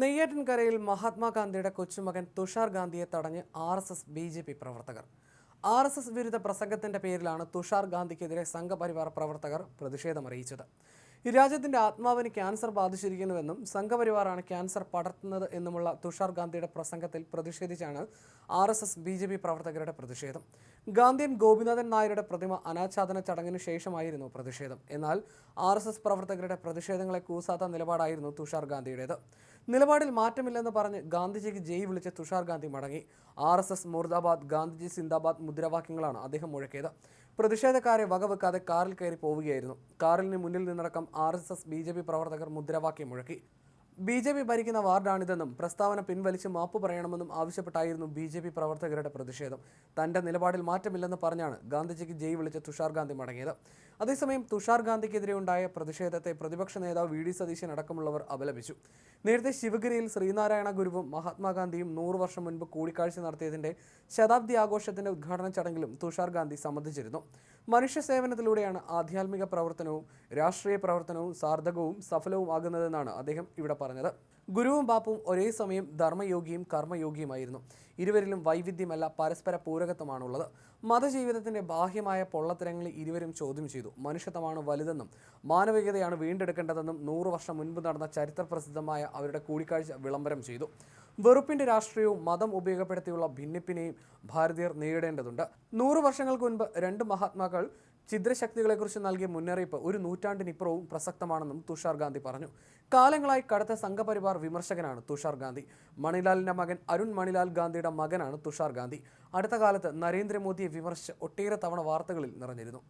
നെയ്യാറ്റിൻകരയിൽ മഹാത്മാഗാന്ധിയുടെ കൊച്ചുമകൻ തുഷാർ ഗാന്ധിയെ തടഞ്ഞ് R S S B J P പ്രവർത്തകർ. ആർ എസ് എസ് വിരുദ്ധ പ്രസംഗത്തിന്റെ പേരിലാണ് തുഷാർ ഗാന്ധിക്കെതിരെ സംഘപരിവാർ പ്രവർത്തകർ പ്രതിഷേധമറിയിച്ചത്. രാജ്യത്തിന്റെ ആത്മാവിന് ക്യാൻസർ ബാധിച്ചിരിക്കുന്നുവെന്നും സംഘപരിവാറാണ് ക്യാൻസർ പടർത്തുന്നത് എന്നുമുള്ള തുഷാർ ഗാന്ധിയുടെ പ്രസംഗത്തിൽ പ്രതിഷേധിച്ചാണ് R S S B J P പ്രവർത്തകരുടെ പ്രതിഷേധം. ഗാന്ധിയൻ ഗോപിനാഥൻ നായരുടെ പ്രതിമ അനാച്ഛാദന ചടങ്ങിന് ശേഷമായിരുന്നു പ്രതിഷേധം. എന്നാൽ ആർ എസ് എസ് പ്രവർത്തകരുടെ പ്രതിഷേധങ്ങളെ കൂസാത്ത നിലപാടായിരുന്നു തുഷാർ ഗാന്ധിയുടേത്. നിലപാടിൽ മാറ്റമില്ലെന്ന് പറഞ്ഞ് ഗാന്ധിജിക്ക് ജയ് വിളിച്ച തുഷാർ ഗാന്ധി മടങ്ങി. ആർ എസ് എസ് മുർദാബാദ് ഗാന്ധിജി സിന്ദാബാദ് മുദ്രാവാക്യങ്ങളാണ് അദ്ദേഹം മുഴക്കിയത്. പ്രതിഷേധക്കാരെ വകവെക്കാതെ കാറിൽ കയറി പോവുകയായിരുന്നു. കാറിന് മുന്നിൽ നിന്നടക്കം R S S B J P പ്രവർത്തകർ മുദ്രാവാക്യം മുഴക്കി. ബി ജെ പി ഭരിക്കുന്ന വാർഡാണിതെന്നും പ്രസ്താവന പിൻവലിച്ച് മാപ്പ് പറയണമെന്നും ആവശ്യപ്പെട്ടായിരുന്നു ബി ജെ പി പ്രവർത്തകരുടെ പ്രതിഷേധം. തന്റെ നിലപാടിൽ മാറ്റമില്ലെന്ന് പറഞ്ഞാണ് ഗാന്ധിജിക്ക് ജയ് വിളിച്ച തുഷാർ ഗാന്ധി മടങ്ങിയത്. അതേസമയം തുഷാർ ഗാന്ധിക്കെതിരെ ഉണ്ടായ പ്രതിഷേധത്തെ പ്രതിപക്ഷ നേതാവ് വി ഡി സതീശൻ അടക്കമുള്ളവർ അപലപിച്ചു. നേരത്തെ ശിവഗിരിയിൽ ശ്രീനാരായണ ഗുരുവും മഹാത്മാഗാന്ധിയും നൂറു വർഷം മുൻപ് കൂടിക്കാഴ്ച നടത്തിയതിന്റെ ശതാബ്ദി ആഘോഷത്തിന്റെ ഉദ്ഘാടന ചടങ്ങിലും തുഷാർ ഗാന്ധി സംബന്ധിച്ചിരുന്നു. മനുഷ്യ സേവനത്തിലൂടെയാണ് ആധ്യാത്മിക പ്രവർത്തനവും രാഷ്ട്രീയ പ്രവർത്തനവും സാർത്ഥകവും സഫലവും ആകുന്നതെന്നാണ് അദ്ദേഹം ഇവിടെ പറഞ്ഞത്. ഗുരുവും ബാപ്പും ഒരേ സമയം ധർമ്മയോഗിയും കർമ്മയോഗിയുമായിരുന്നു. ഇരുവരിലും വൈവിധ്യമല്ല പരസ്പര പൂരകത്വമാണുള്ളത്. മതജീവിതത്തിന്റെ ബാഹ്യമായ പൊള്ളത്തരങ്ങളെ ഇരുവരും ചോദ്യം ചെയ്തു. മനുഷ്യത്വമാണ് വലുതെന്നും മാനവികതയാണ് വീണ്ടെടുക്കേണ്ടതെന്നും നൂറു വർഷം മുൻപ് നടന്ന ചരിത്രപ്രസിദ്ധമായ അവരുടെ കൂടിക്കാഴ്ച വിളംബരം ചെയ്തു. വെറുപ്പിന്റെ രാഷ്ട്രീയവും മതം ഉപയോഗപ്പെടുത്തിയുള്ള ഭിന്നിപ്പിനെയും ഭാരതീയർ നേരിടേണ്ടതുണ്ട്. നൂറു വർഷങ്ങൾക്ക് മുൻപ് രണ്ട് മഹാത്മാക്കൾ ഛിദ്രശക്തികളെക്കുറിച്ച് നൽകിയ മുന്നറിയിപ്പ് ഒരു നൂറ്റാണ്ടിനിപ്പുറവും പ്രസക്തമാണെന്നും തുഷാർ ഗാന്ധി പറഞ്ഞു. കാലങ്ങളായി കടുത്ത സംഘപരിവാർ വിമർശകനാണ് തുഷാർ ഗാന്ധി. മണിലാലിന്റെ മകൻ അരുൺ മണിലാൽ ഗാന്ധിയുടെ മകനാണ് തുഷാർ ഗാന്ധി. അടുത്ത കാലത്ത് നരേന്ദ്രമോദിയെ വിമർശിച്ച് ഒട്ടേറെ തവണ വാർത്തകളിൽ നിറഞ്ഞിരുന്നു.